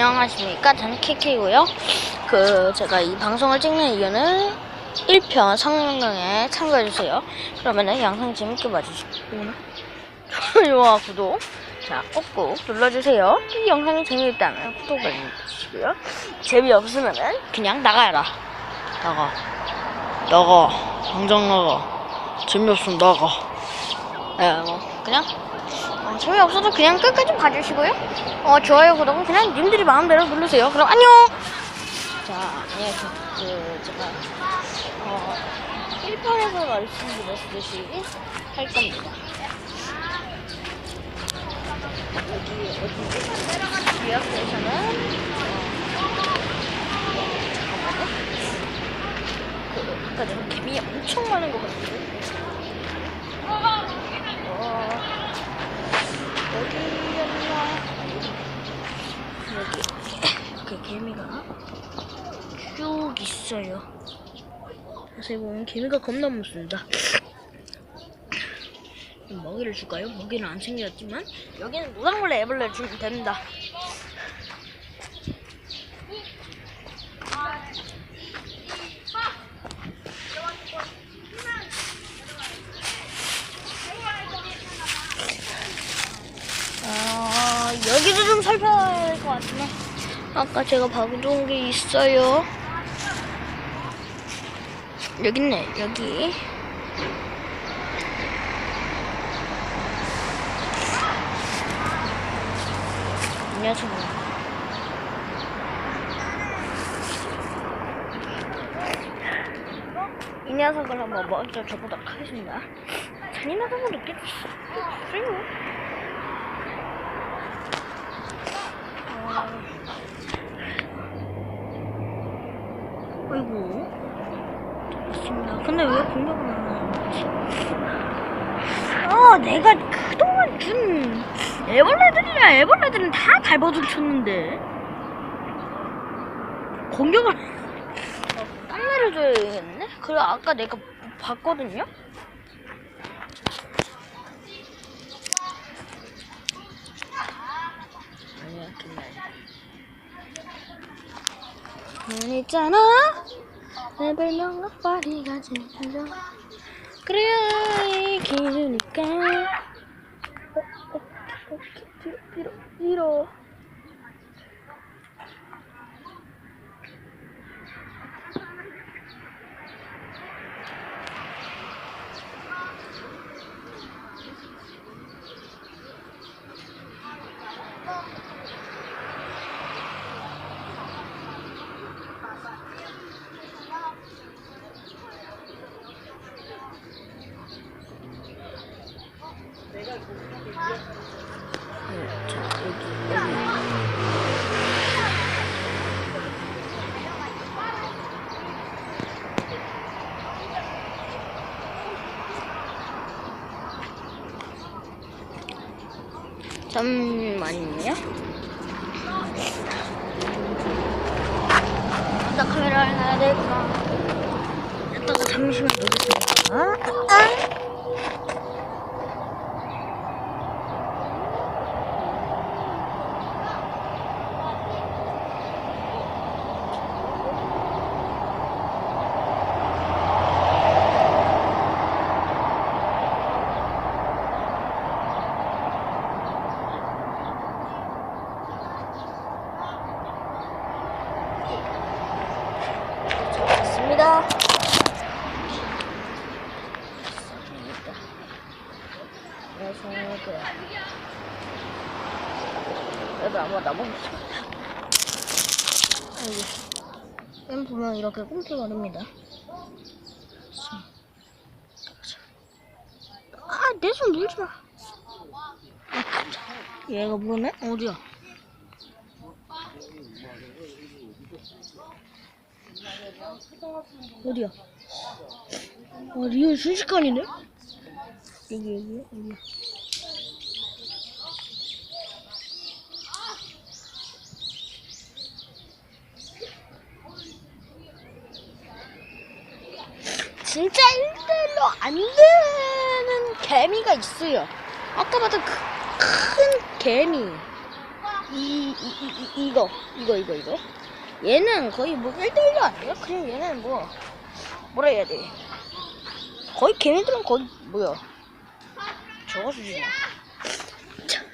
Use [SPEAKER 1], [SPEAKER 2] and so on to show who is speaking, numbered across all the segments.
[SPEAKER 1] 안녕하십니까? 저는 KK고요. 그 제가 이 방송을 찍는 이유는 1편 성명강에 참고해주세요. 그러면은 영상 재밌게 봐주시고 좋아요와 구독. 자 꼭꼭 눌러주세요. 이 영상이 재미있다면 구독을 눌러주시고요. 재미없으면은 그냥 나가라. 나가. 나가. 당장 나가. 재미없으면 나가. 예뭐 그냥 어, 재미없어도 그냥 끝까지 봐주시고요. 어, 좋아요, 구독은 그냥 님들이 마음대로 누르세요. 그럼 안녕! 자, 안녕하세요. 그, 제가, 어, 1편에서 말씀드렸듯이 할 겁니다. 여기, 어디지? 유학에서는, 잠깐만요. 그, 아까 내가 개미 엄청 많은 것 같은데. 어, 어디였나? 여기 그 개미가 쭉 있어요. 자세히 보면 개미가 겁나 무섭습니다. 먹이를 줄까요? 먹이는 안 챙겼지만 여기는 노랑벌레 애벌레 주면 됩니다. 아, 여기도 좀 살펴야 될것 같네. 아까 제가 봐둔 게 있어요. 여기 있네, 여기. 이 녀석은. 이 녀석을 한번 먼저 줘보도록 하겠습니다. 잔인하다고 느껴졌어요. 아이고 됐습니다. 근데 왜 공격을 안 하는 거지? 아 내가 그동안 준 애벌레들이랑 애벌레들은 다 갈버둥 쳤는데 공격을 애를 줘야겠네? 그래 아까 내가 봤거든요? 아니야 난 있잖아 내 별명은 파리가 제일로 그래야 이기니까 어, 어, 어, 뒤로 뒤로 뒤로 네, 자 여기 여기 잠만요. 나 카메라를 놔야 되구나. 이따가 잠시만 보겠습니다. 그 그래도 아마 나머지 여기 램 보면 이렇게 꿈틀거립니다. 아, 내 손 물지 마. 아. 얘가 뭐네? 어디야? 어디야? 와 리얼 순식간이네? 여기 여기 여기 진짜 1대1로 안 되는 개미가 있어요 아까 봤던 그 큰 개미 이, 이, 이, 이, 이거, 이거, 이거, 이거. 얘는 거의 뭐 1대1도 아니에요? 그냥 얘는 뭐, 뭐라 해야 돼. 거의 걔네들은 거의 뭐야. 저거 수준이야. 자.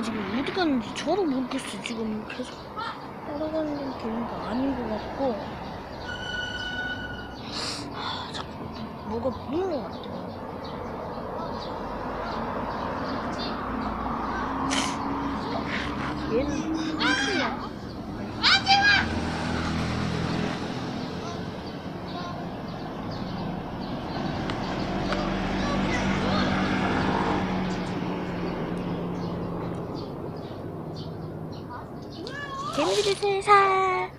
[SPEAKER 1] 아직 어디 갔는지 저도 모르겠어. 지금 계속 따라가는 경우가 아닌 것 같고. 아, 자꾸 뭐가 보이는 것 같아요. 얘는 무슨이야? 재미를 세상.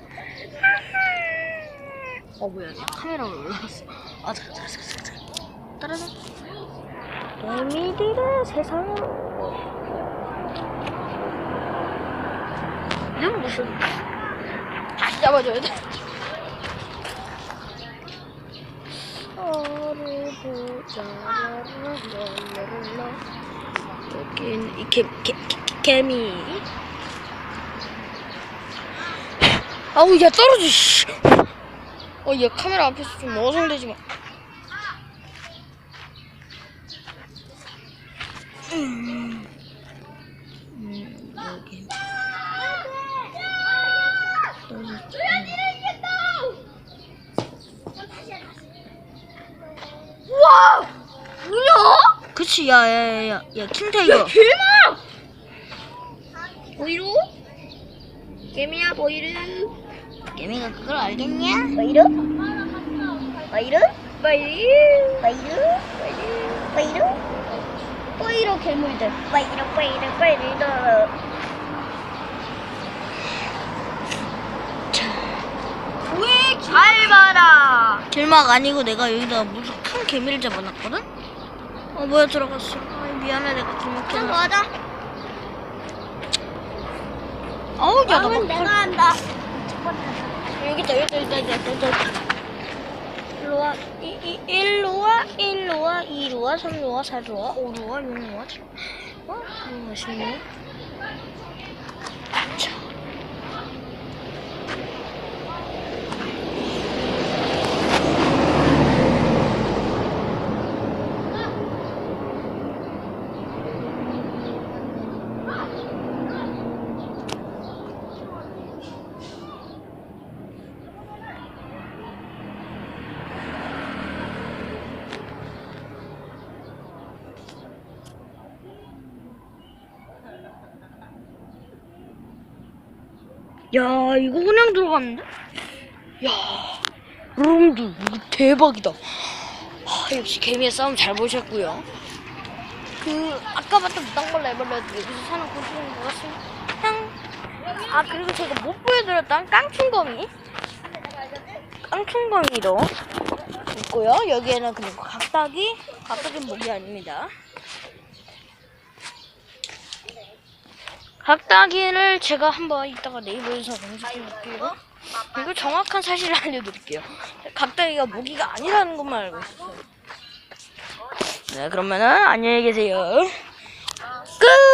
[SPEAKER 1] 어 뭐야? 내 카메라가 올라갔어. 아 잠깐 잠깐 잠깐. 따라라. 재미들의 세상으로. 이건 무슨? 다시 잡아줘야 돼. 어를 보자. 여긴 개미. 아우 야 떨어져 씨. 어얘 카메라 앞에서 좀 어성되지 마. 음, 음 여기.
[SPEAKER 2] 우와! 뭐야?
[SPEAKER 1] 그치 야야야야 야 킹타이거.
[SPEAKER 2] 개마! 보이루? 개미야 보이루?
[SPEAKER 1] 개미가 그걸 알겠냐?
[SPEAKER 2] 보이루? 보이루? 보이루? 보이루? 보이루? 보이루 괴물들 보이루 보이루 보이루 왜잘 봐라
[SPEAKER 1] 길막 아니고 내가 여기다 무슨 큰 개미를 잡아놨거든? 어 뭐야 들어갔어. 아 미안해 내가 길막
[SPEAKER 2] 좀. 맞아
[SPEAKER 1] 어우 야나
[SPEAKER 2] 다음은
[SPEAKER 1] 막.
[SPEAKER 2] 내가 한다
[SPEAKER 1] 여기 있다 여기 있다 여기 있다 여기 있다. 일로 와, 이, 이, 일로 와, 일로 와, 이로 와, 삼로 와, 사로 와, 오로 와, 육로 와, 칠. 어? 너무 맛있네. 야, 이거 그냥 들어갔는데? 야, 여러분들, 이거 대박이다. 하, 역시 개미의 싸움 잘 보셨고요. 그, 아까 봤던 무당벌레 애벌레도 여기서 사는 곤충인 것 같습니다. 향. 아, 그리고 제가 못 보여드렸던 깡충거미. 깡충거미도 있고요. 여기에는 그리고 각닭이, 각닭은 목이 아닙니다. 각다기를 제가 한번 이따가 네이버에서 검색해볼게요. 그리고 정확한 사실을 알려드릴게요. 각다기가 모기가 아니라는 것만 알고 있어요. 네, 그러면은 안녕히 계세요. 끝!